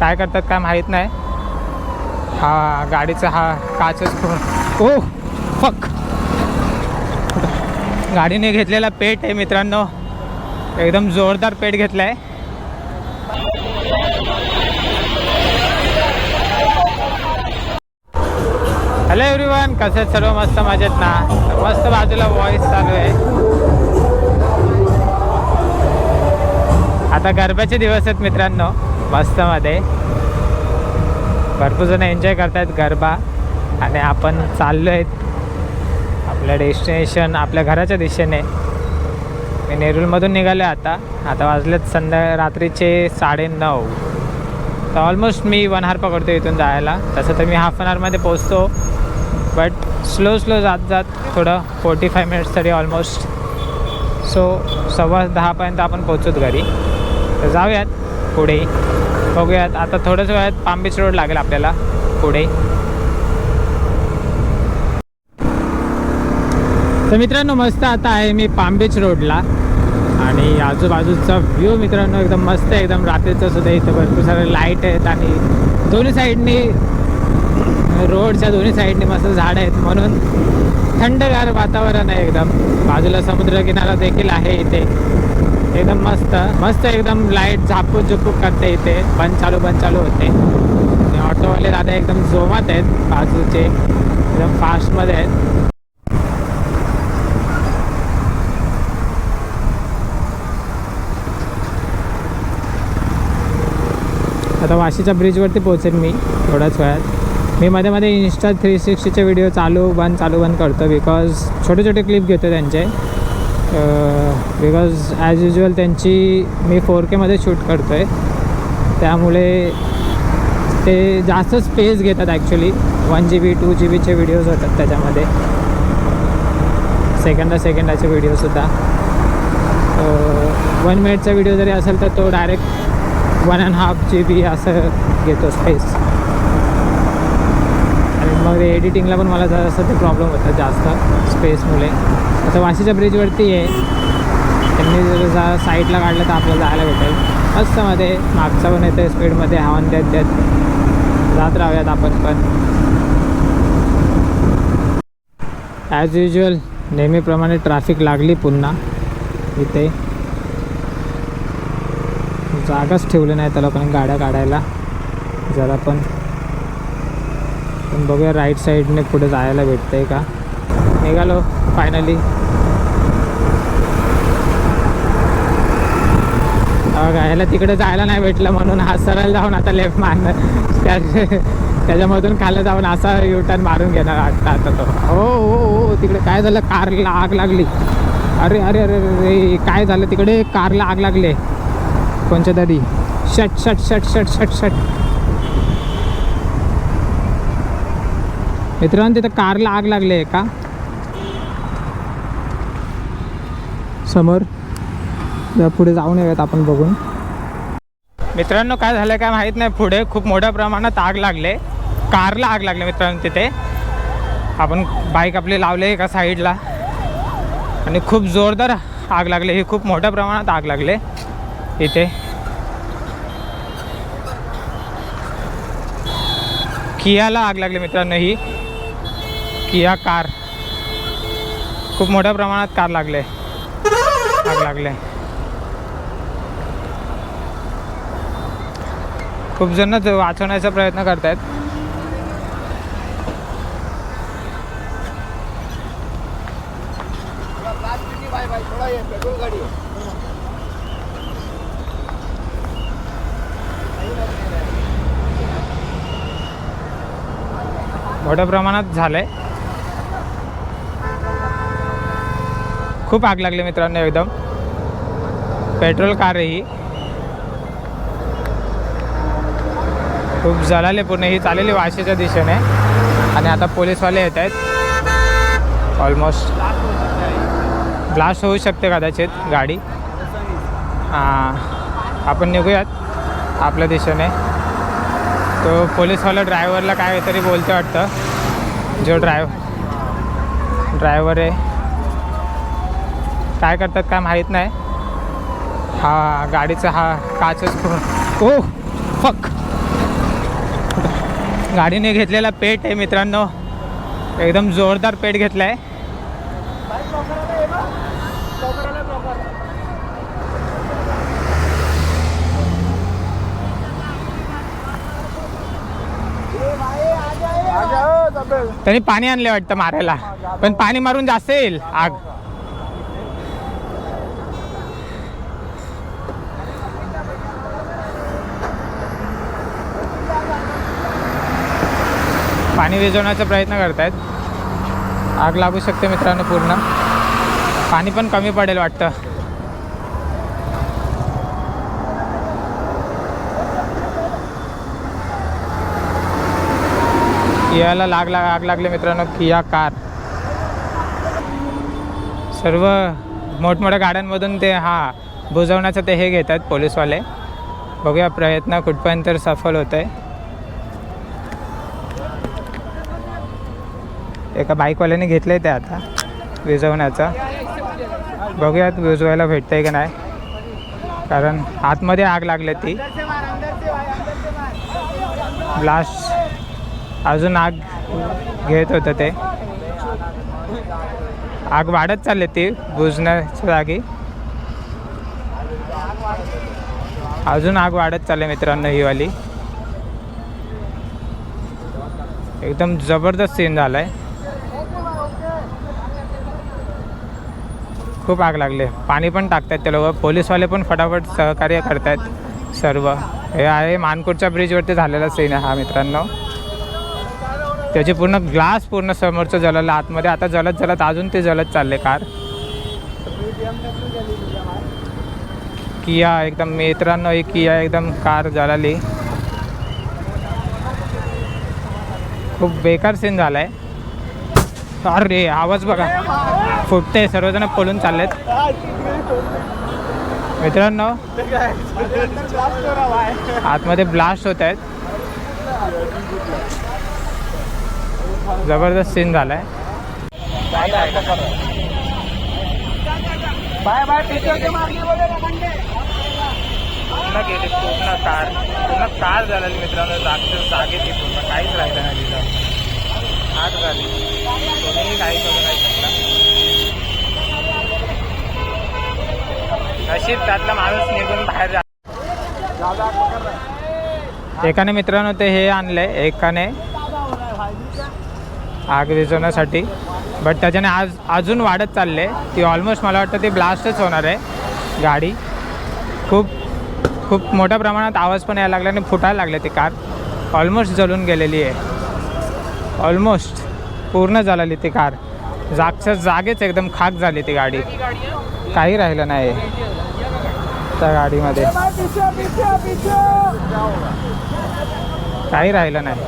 काय करतात काय माहीत नाही. हा गाडीचा हा काचच फु- ओ फक गाडीने घेतलेला पेट आहे मित्रांनो. एकदम जोरदार पेट घेतला आहे हॅलो एव्हरीवन कसं आहेत सर्व? मस्त मजेत ना? मस्त बाजूला वॉईस चालू आहे. आता गरब्याचे दिवस आहेत मित्रांनो. मस्तमध्ये भरपूर जण एन्जॉय करतायत गरबा आणि आपण चाललो आहेत आपलं डेस्टिनेशन आपल्या घराच्या दिशेने. मी नेरूलमधून निघालो आता. आता वाजलेत संध्या रात्रीचे साडेनऊ. तर ऑलमोस्ट मी वन हार पकडतो इथून जायला. तसं तर मी हाफ अन आवरमध्ये पोचतो बट स्लो स्लो जात जात थोडं फोर्टी फाय मिनिट्स तरी ऑलमोस्ट सो सव्वा दहापर्यंत आपण पोचूत घरी. तर जाऊयात पुढे. बघूयात. आता थोड्याच वेळात पांबीच रोड लागेल आपल्याला. पुढे. तर मित्रांनो मस्त आता आहे मी पांबीच रोडला. आणि आजूबाजूचा व्ह्यू मित्रांनो एकदम मस्त आहे. एकदम रात्रीचं सुद्धा इथं भरपूर सारे लाइट आहेत आणि दोन्ही साईडनी रोडच्या दोन्ही साईडनी मस्त झाड आहेत म्हणून थंडगार वातावरण आहे एकदम. बाजूला समुद्रकिनारा देखील आहे इथे. एकदम मस्त. मस्त एकदम लाइट झापू झुकू करते इथे. बंद चालू बंद चालू होते. ऑटोवाले दादा एकदम जोमात आहेत बाजूचे. एकदम फास्टमध्ये आहेत. आता वाशीच्या ब्रिजवरती पोहोचेन मी थोड्याच वेळात. मी मध्ये मध्ये इन्स्टा थ्री सिक्स्टीचे व्हिडिओ चालू बंद चालू बंद करतो बिकॉज छोटे छोटे क्लिप घेतो त्यांचे. बिकॉज ॲज युजल त्यांची मी फोर केमध्ये शूट करतो आहे त्यामुळे ते जास्त स्पेस घेतात actually one G B two G बीचे व्हिडिओज होतात त्याच्यामध्ये. सेकंदा सेकंदाचे व्हिडिओसुद्धा वन मिनिटचा व्हिडिओ जरी असेल तर तो direct one and half G B असं घेतो स्पेस आणि एडिटिंगला पण मला जरासं ते प्रॉब्लेम होतात जास्त स्पेसमुळे आता वाशीच्या ब्रिजवरती आहे. त्यांनी जर जा साईडला काढलं तर आपल्याला जायला भेटेल. मस्त मध्ये. मागचा पण येते स्पीडमध्ये हवान देत देत. जात राहूयात आपण पण. ॲज युजल नेहमीप्रमाणे ट्रॅफिक लागली पुन्हा. इथे. जागाच ठेवली नाही त्या लोकांनी गाड्या काढायला. जरा पण. पण बघूया राईट साईडने पुढे जायला भेटतं आहे का? निघालो फायनली गायला तिकडे जायला नाही भेटलं म्हणून हा सरळ जाऊन आता लेफ्ट मारणार. त्याच्यामधून खाली जाऊन असा युटर्न मारून घेणार आत्ता आता तो. हो हो हो तिकडे काय झालं? कारला आग लागली. अरे अरे अरे अरे काय झालं? तिकडे कारला आग लागले. कोणच्या तरी shut shut shut shut shut shut. मित्रांनो तिथं कारला आग लागली आहे का? समोर. पुढे जाऊन येऊयात आपण बघून. मित्रांनो काय झालं काय माहीत नाही. पुढे खूप मोठ्या प्रमाणात आग लागले. कारला आग लागले मित्रांनो तिथे. आपण बाईक आपली लावले एका साईडला आणि खूप जोरदार आग लागले. हे खूप मोठ्या प्रमाणात आग लागले इथे. कियाला आग लागली मित्रांनो ही. KIA car. खूप मोठ्या प्रमाणात कार लागले. आग लागले. खूप जण वाचवण्याचा प्रयत्न करतायत. मोठ्या प्रमाणात झालंय. खूप आग लागली मित्रांनो एकदम. पेट्रोल कार आहे ही. खूप जळाले पूर्ण ही चाललेली वाशीच्या दिशेने. आणि आता पोलीसवाले येत आहेत. ऑलमोस्ट ब्लास्ट होऊ शकते कदाचित गाडी. हां आपण निघूयात आपल्या दिशेने. तो पोलीसवाला ड्रायव्हरला काय तरी बोलते वाटतं. जो ड्राय ड्रायव्हर आहे. काय करतात काय माहीत नाही. हा गाडीचा हा काचच ओ फक गाडीने घेतलेला पेट आहे मित्रांनो. एकदम जोरदार पेट घेतला आहे त्यांनी पाणी आणले वाटतं मारायला. पण पाणी मारून जास्त येईल. आग. पाणी विझवण्याचा प्रयत्न करतायत. आग लागू शकते मित्रांनो पूर्ण. पाणी पण कमी पडेल वाटतं. कियाला लाग लाग आग लागले मित्रांनो किया कार. सर्व मोठमोठ्या गाड्यांमधून ते हा बुजवण्याचं ते हे घेतात पोलीसवाले. बघूया प्रयत्न कुठपर्यंत सफल होत आहे एका बाईकवाल्याने घेतलं आहे ते आता विझवण्याचं. बघूयात विझवायला आहे का नाही. कारण आतमध्ये आग लागली ती. ब्लास्ट अजून आग घेत होतं ते. आग वाढत चालली ती बुजण्याच्या जागी. अजून आग वाढत चालली मित्रांनो ही वाली. एकदम जबरदस्त सीन आहे खूप आग लागले. पाणी पण टाकतात ते लोक. पोलीसवाले पण फटाफट सहकार्य करतात सर्व. हे आहे मानकोटच्या ब्रिजवरती झालेला सीन आहे हा मित्रांनो. त्याचे पूर्ण ग्लास पूर्ण समोरचं जळलं. आतमध्ये आता जलत जलत अजून ते जलत चालले कार. किया एकदम मित्रांनो ही किया एकदम कार जळाली. खूप बेकार सीन झाला आहे अरे आवाज बघा. फुटते सर्वजण पळून चाललेत. मित्रांनो आतमध्ये ब्लास्ट होत आहेत. जबरदस्त सीन झालाय. बाय बाय पूर्ण गेली पूर्ण कार पूर्ण कार झालेली मित्रांनो जागच्या जागे ती पूर्ण काहीच राहिलं नाही तिथं. आठ झाली कोणीही काही करू नाही. शकला नशीब त्यातला माणूस निघून बाहेर जा एकाने मित्रांनो ते हे आणले एकाने आग विझवण्यासाठी. बट त्याच्याने आज अजून वाढत चालले. ती ऑलमोस्ट मला वाटतं ती ब्लास्टच होणार आहे गाडी. खूप खूप मोठ्या प्रमाणात आवाज पण यायला लागला आणि फुटायला लागले ती कार. ऑलमोस्ट जळून गेलेली आहे. ऑलमोस्ट पूर्ण झालेली ती कार. जागच्या जागेच एकदम खाक झाली ती गाडी. काही राहिलं नाही. त्या गाडीमध्ये. काही राहिलं नाही.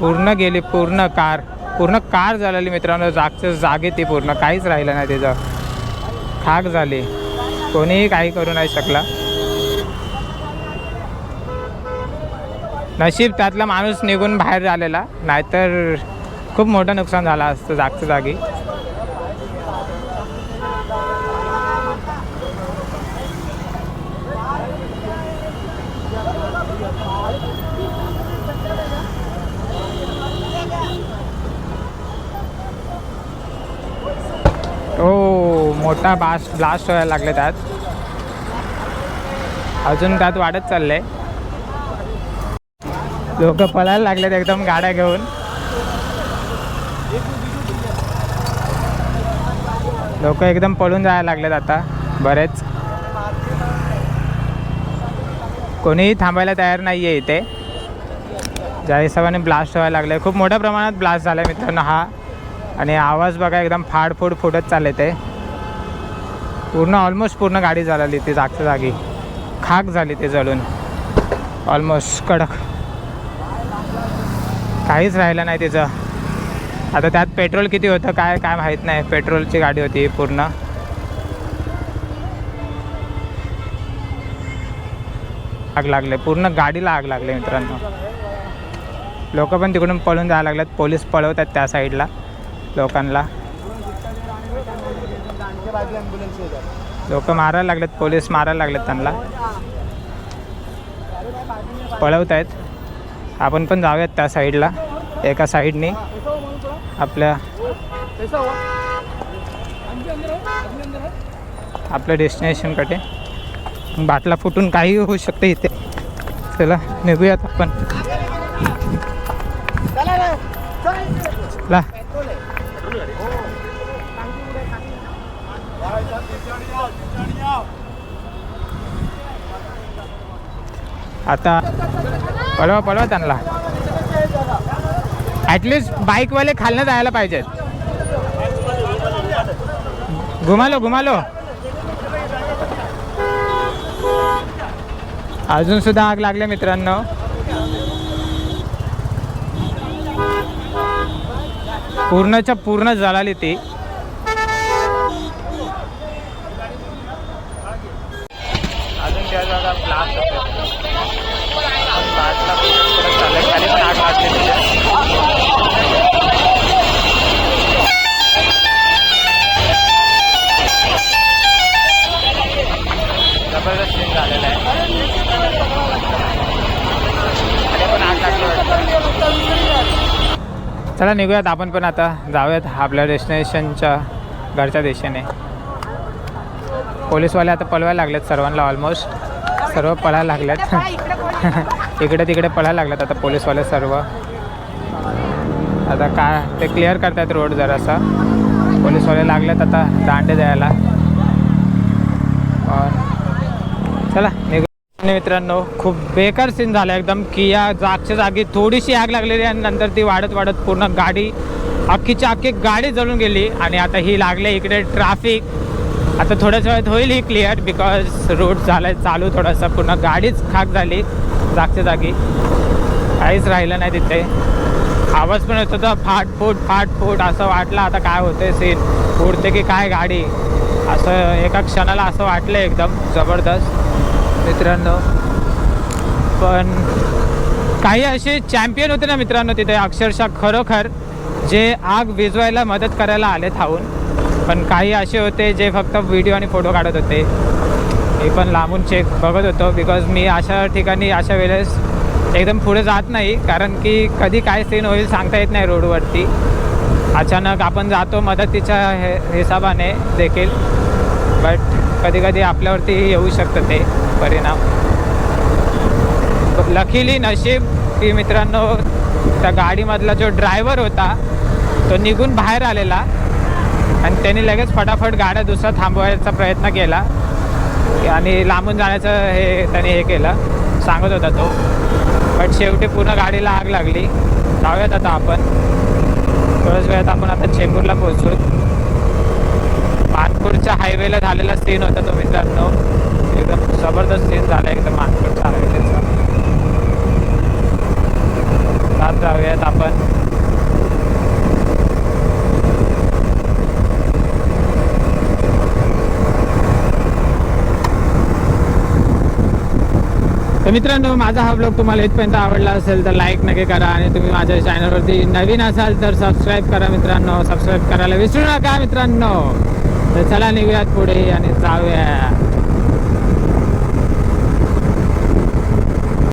पूर्ण गेली पूर्ण कार. पूर्ण कार झालेली मित्रांनो जागच्या जागे ती पूर्ण. काहीच राहिलं नाही तिचं खाक झाली. कोणीही काही करू नाही शकला. नशीब त्यातला माणूस निघून बाहेर आलेला. नाहीतर खूप मोठं नुकसान झालं असतं जागच्या जागी. हो मोठा बास्ट ब्लास्ट व्हायला लागले त्यात. अजून त्यात वाढत चाललंय. लोक पळायला लागलेत एकदम गाड्या घेऊन. लोक एकदम पळून जायला लागलेत आता बरेच. कोणीही थांबायला तयार नाही आहे इथे. ज्या हिशोबाने ब्लास्ट व्हायला लागले. खूप मोठ्या प्रमाणात ब्लास्ट झाला आहे मित्रांनो हा. आणि आवाज बघा एकदम फाडफूड फुटत चालले ते. पूर्ण ऑलमोस्ट पूर्ण गाडी झालेली ती जागच्या जागी. खाक झाली ते जळून. ऑलमोस्ट कडक. काहीच राहिलं नाही तिचं. आता त्यात पेट्रोल किती होतं काय काय माहीत नाही. पेट्रोलची गाडी होती पूर्ण. आग लागले. पूर्ण गाडीला आग लागले मित्रांनो. लोक पण तिकडून पळून जायला लागलेत. पोलीस पळवतात त्या साईडला लोकांना. लोक मारायला लागलेत पोलीस मारायला लागलेत त्यांना. पळवत आहेत आपण पण जाऊयात त्या साईडला. एका साईडने आपल्या आपल्या डेस्टिनेशनकडे बाटला फुटून काही होऊ शकते इथे. चला निघूयात आपण. चला आता पळवा पळवा त्यांना. ॲटलिस्ट बाईकवाले खालनं जायला पाहिजेत. घुमालो घुमालो. अजून सुद्धा आग लागल्या मित्रांनो. पूर्णच्या पूर्ण जळाली ती. जबरदस्त सीन झालेला आहे. चला निघूयात आपण पण आता. जाऊयात आपल्या डेस्टिनेशनच्या घरच्या दिशेने. पोलीसवाले आता पळवायला लागलेत सर्वांना ऑलमोस्ट सर्व पळायला लागल्यात इकडे तिकडे पळायला लागलात आता पोलीसवाले सर्व. आता काय ते क्लिअर करतायत रोड जरासा. पोलीसवाले लागलेत आता दांडे द्यायला. चला मित्रांनो खूप बेकार सीन झाला एकदम की या जागच्या जागी थोडीशी आग लागलेली आणि नंतर ती वाढत वाढत पूर्ण गाडी अख्खीच्या अख्खी गाडी जळून गेली आणि आता ही लागले इकडे ट्रॅफिक आता थोड्याच वेळात होईल ही क्लिअर बिकॉज रोड झाला आहे चालू थोडासा पूर्ण गाडीच खाक झाली. जागच्या जागी. काहीच राहिलं नाही तिथे. आवाज पण येत होता फाटफूट फाटफूट असं वाटलं आता काय होतंय सीन उडते की काय गाडी? असं एका क्षणाला असं वाटलं एकदम जबरदस्त. मित्रांनो. पण काही असे चॅम्पियन होते ना मित्रांनो तिथे अक्षरशः खरोखर जे आग विजवायला मदत करायला आले थांबून पण काही असे होते जे फक्त व्हिडिओ आणि फोटो काढत होते. मी पण लांबून चेक बघत होतो बिकॉज मी अशा ठिकाणी अशा वेळेस एकदम पुढे जात नाही. कारण की कधी काय सीन होईल सांगता येत नाही रोडवरती अचानक आपण जातो मदतीच्या हे हिसाबाने देखील. बट कधी कधी आपल्यावरती येऊ शकतं ते परिणाम. लकीली नशीब की मित्रांनो त्या गाडीमधला जो ड्रायव्हर होता तो निघून बाहेर आलेला. आणि त्यांनी लगेच फटाफट गाड्या दुसरा थांबवायचा प्रयत्न केला. आणि लांबून जाण्याचं हे त्याने हे केलं. सांगत होता तो. बट शेवटी पूर्ण गाडीला आग लागली. जाऊयात आता आपण. थोड्याच वेळात आपण आता चेंबूरला पोहोचू. मानपूरच्या हायवेला झालेला सीन होता तो मित्रांनो. एकदम जबरदस्त सीन झाला. एकदम मानपूरच्या हायवेचा जाऊयात आपण. मित्रांनो माझा हा ब्लॉग तुम्हाला इथपर्यंत आवडला असेल तर लाईक नक्की करा आणि तुम्ही माझ्या चॅनलवरती नवीन असाल तर सबस्क्राईब करा मित्रांनो. सबस्क्राईब करायला विसरू नका मित्रांनो. तर चला निघूयात पुढे आणि जाऊया.